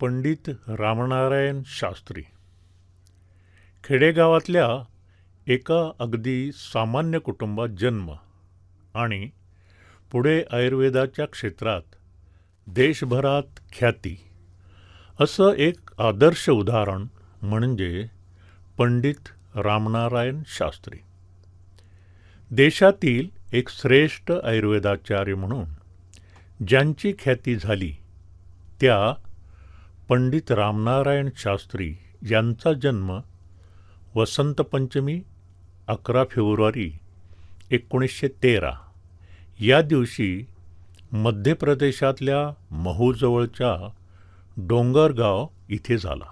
पंडित रामनारायण शास्त्री. खेडेगावातल्या एका अगदी सामान्य कुटुंबात जन्म आणि पुढे आयुर्वेदाच्या क्षेत्रात देशभरात ख्याती असं एक आदर्श उदाहरण म्हणजे पंडित रामनारायण शास्त्री. देशातील एक श्रेष्ठ आयुर्वेदाचार्य म्हणून ज्यांची ख्याती झाली त्या पंडित रामनारायण शास्त्री यांचा जन्म वसंत पंचमी अकरा फेब्रुवारी एकोणीसशे तेरा. या दिवशी मध्य प्रदेशातल्या महूजवळच्या डोंगरगाव इथे झाला.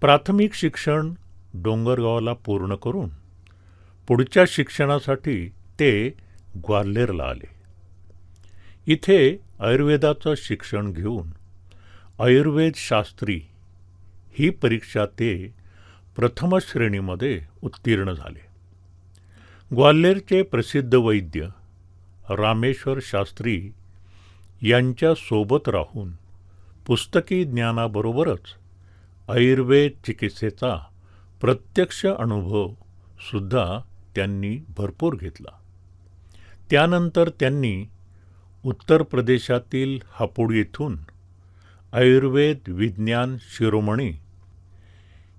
प्राथमिक शिक्षण डोंगरगावला पूर्ण करून पुढच्या शिक्षणासाठी ते ग्वाल्हेरला आले. इथे आयुर्वेदाचं शिक्षण घेऊन आयुर्वेद शास्त्री ही परीक्षा ते प्रथम श्रेणीमध्ये उत्तीर्ण झाले. ग्वाल्हेरचे प्रसिद्ध वैद्य रामेश्वर शास्त्री यांच्या सोबत राहून पुस्तकी ज्ञानाबरोबरच आयुर्वेद चिकित्सेचा प्रत्यक्ष अनुभव सुद्धा त्यांनी भरपूर घेतला. त्यानंतर त्यांनी उत्तर प्रदेशातील हापूड येथून आयुर्वेद विज्ञान शिरोमणी.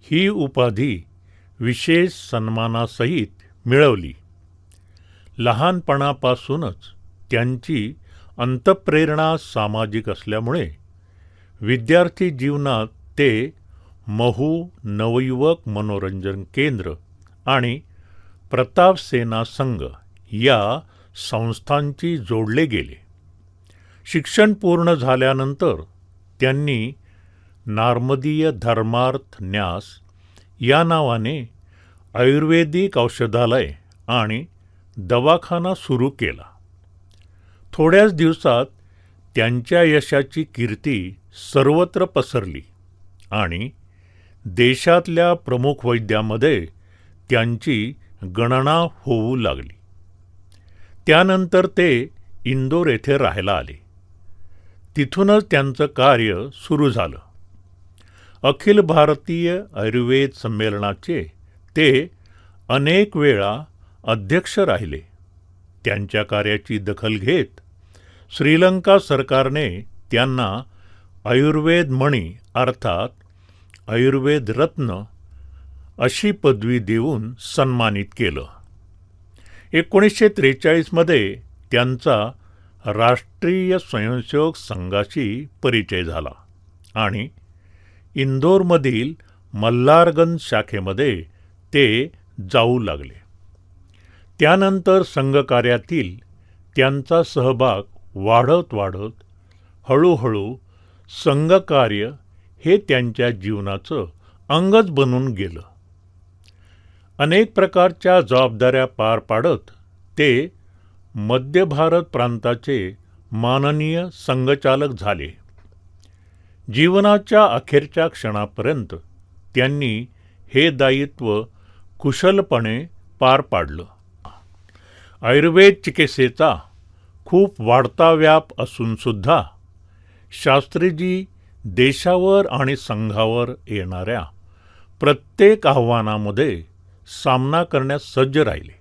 ही उपाधी विशेष सन्मानासहित मिळवली. लहानपणापासूनच त्यांची अंतप्रेरणा सामाजिक असल्यामुळे विद्यार्थी जीवनात ते महू नवयुवक मनोरंजन केंद्र आणि प्रताप सेना संघ या संस्थांची जोडले गेले. शिक्षण पूर्ण झाल्यानंतर त्यांनी नार्मदीय धर्मार्थ न्यास या नावाने आयुर्वेदिक औषधालय आणि दवाखाना सुरू केला. थोड्याच दिवसात त्यांच्या यशाची कीर्ती सर्वत्र पसरली आणि देशातल्या प्रमुख वैद्यामध्ये त्यांची गणना होऊ लागली. त्यानंतर ते इंदोर येथे राहायला आले. तिथूनच त्यांचं कार्य सुरू झालं. अखिल भारतीय आयुर्वेद संमेलनाचे ते अनेक वेळा अध्यक्ष राहिले. त्यांच्या कार्याची दखल घेत श्रीलंका सरकारने त्यांना आयुर्वेद मणी अर्थात आयुर्वेद रत्न अशी पदवी देऊन सन्मानित केलं. एकोणीसशे त्रेचाळीसमध्ये त्यांचा राष्ट्रीय स्वयंसेवक संघाशी परिचय झाला आणि इंदोरमधील मल्हारगंज शाखेमध्ये ते जाऊ लागले. त्यानंतर संघकार्यातील त्यांचा सहभाग वाढत वाढत हळूहळू संघकार्य हे त्यांच्या जीवनाचं अंगच बनून गेलं. अनेक प्रकारच्या जबाबदाऱ्या पार पाडत ते मध्य भारत प्रांताचे माननीय संघचालक झाले. जीवनाच्या अखेरच्या क्षणापर्यंत त्यांनी हे दायित्व कुशलपणे पार पाडलं. आयुर्वेद चिकित्सेचा खूप वाढता व्याप असूनसुद्धा शास्त्रीजी देशावर आणि संघावर येणाऱ्या प्रत्येक आव्हानामध्ये सामना करण्यास सज्ज राहिले.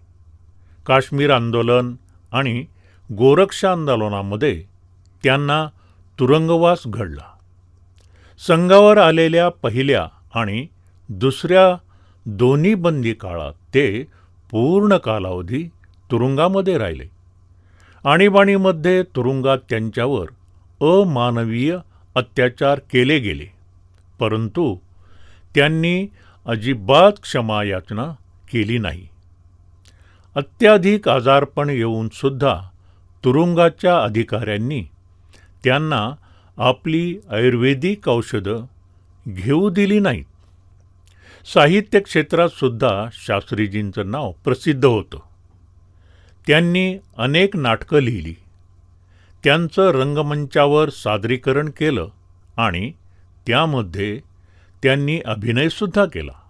काश्मीर आंदोलन आणि गोरक्षा आंदोलनामध्ये त्यांना तुरुंगवास घडला. संघावर आलेल्या पहिल्या आणि दुसऱ्या दोन्ही बंदी काळात ते पूर्ण कालावधी तुरुंगामध्ये राहिले. आणीबाणीमध्ये तुरुंगात त्यांच्यावर अमानवीय अत्याचार केले गेले. परंतु त्यांनी अजिबात क्षमायाचना केली नाही. अत्याधिक आजारपण येऊन सुद्धा तुरुंगाच्या अधिकाऱ्यांनी त्यांना आपली आयुर्वेदिक औषधं घेऊ दिली नाहीत. साहित्य क्षेत्रातसुद्धा शास्त्रीजींचं नाव प्रसिद्ध होतं. त्यांनी अनेक नाटकं लिहिली. त्यांचं रंगमंचावर सादरीकरण केलं आणि त्यामध्ये त्यांनी अभिनयसुद्धा केला.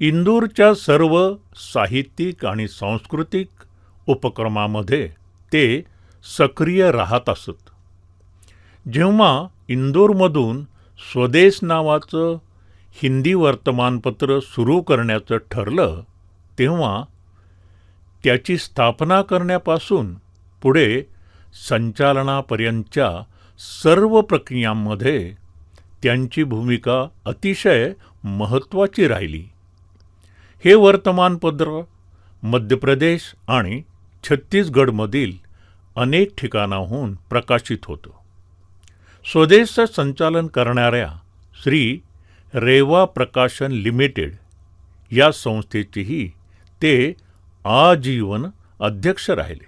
इंदूरच्या सर्व साहित्यिक आणि सांस्कृतिक उपक्रमामध्ये ते सक्रिय राहत असत. जेव्हा इंदूरमधून स्वदेश नावाचं हिंदी वर्तमानपत्र सुरू करण्याचं ठरलं तेव्हा त्याची स्थापना करण्यापासून पुढे संचालनापर्यंतच्या सर्व प्रक्रियांमध्ये त्यांची भूमिका अतिशय महत्त्वाची राहिली. हे वर्तमानपत्र मध्य प्रदेश आणि छत्तीसगडमधील अनेक ठिकाणाहून प्रकाशित होतं. स्वदेशचं संचालन करणाऱ्या श्री रेवा प्रकाशन लिमिटेड या संस्थेचेही ते आजीवन अध्यक्ष राहिले.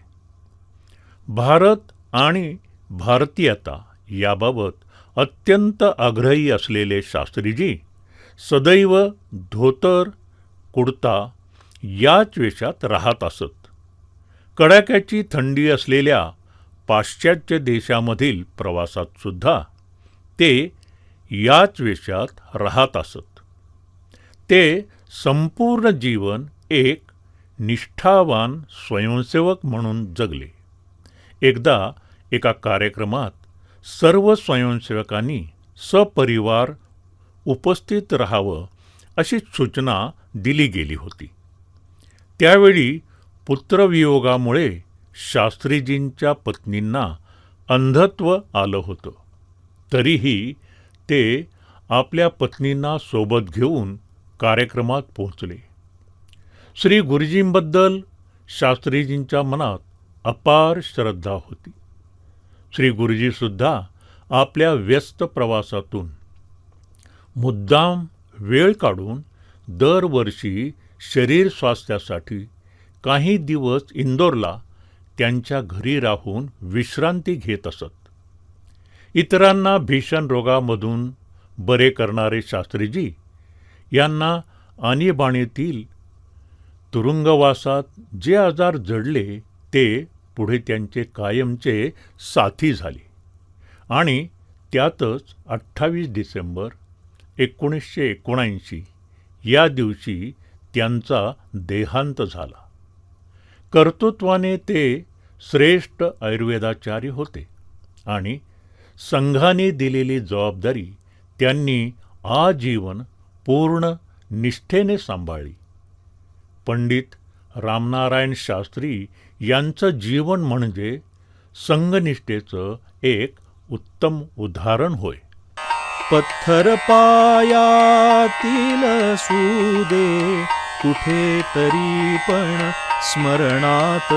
भारत आणि भारतीयता याबाबत अत्यंत आग्रही असलेले शास्त्रीजी सदैव धोतर कुडता याच वेशात राहत असत. कडाक्याची थंडी असलेल्या पाश्चात्य देशामधील प्रवासात सुद्धा ते याच वेशात राहत असत. ते संपूर्ण जीवन एक निष्ठावान स्वयंसेवक म्हणून जगले. एकदा एका कार्यक्रमात सर्व स्वयंसेवकांनी सपरिवार उपस्थित राहावं अशी सूचना दिली गेली होती. त्यावेळी पुत्रवियोगामुळे शास्त्रीजींच्या पत्नींना अंधत्व आलं होतं. तरीही ते आपल्या पत्नींना सोबत घेऊन कार्यक्रमात पोहोचले. श्री गुरुजींबद्दल शास्त्रीजींच्या मनात अपार श्रद्धा होती. श्री गुरुजीसुद्धा आपल्या व्यस्त प्रवासातून मुद्दाम वेळ काढून दरवर्षी शरीर स्वास्थ्यासाठी काही दिवस इंदोरला त्यांच्या घरी राहून विश्रांती घेत असत. इतरांना भीषण रोगामधून बरे करणारे शास्त्रीजी यांना आणीबाणीतील तुरुंगवासात जे आजार जडले ते पुढे त्यांचे कायमचे साथी झाले आणि त्यातच अठ्ठावीस डिसेंबर एकोणीसशे एकोणऐंशी या दिवशी त्यांचा देहांत झाला. कर्तृत्वाने ते श्रेष्ठ आयुर्वेदाचार्य होते आणि संघाने दिलेली जबाबदारी त्यांनी आजीवन पूर्ण निष्ठेने सांभाळली. पंडित रामनारायण शास्त्री यांचं जीवन म्हणजे संघनिष्ठेचं एक उत्तम उदाहरण होय. पत्थर पायातील सुदे कुठे तरी पण स्मरणात.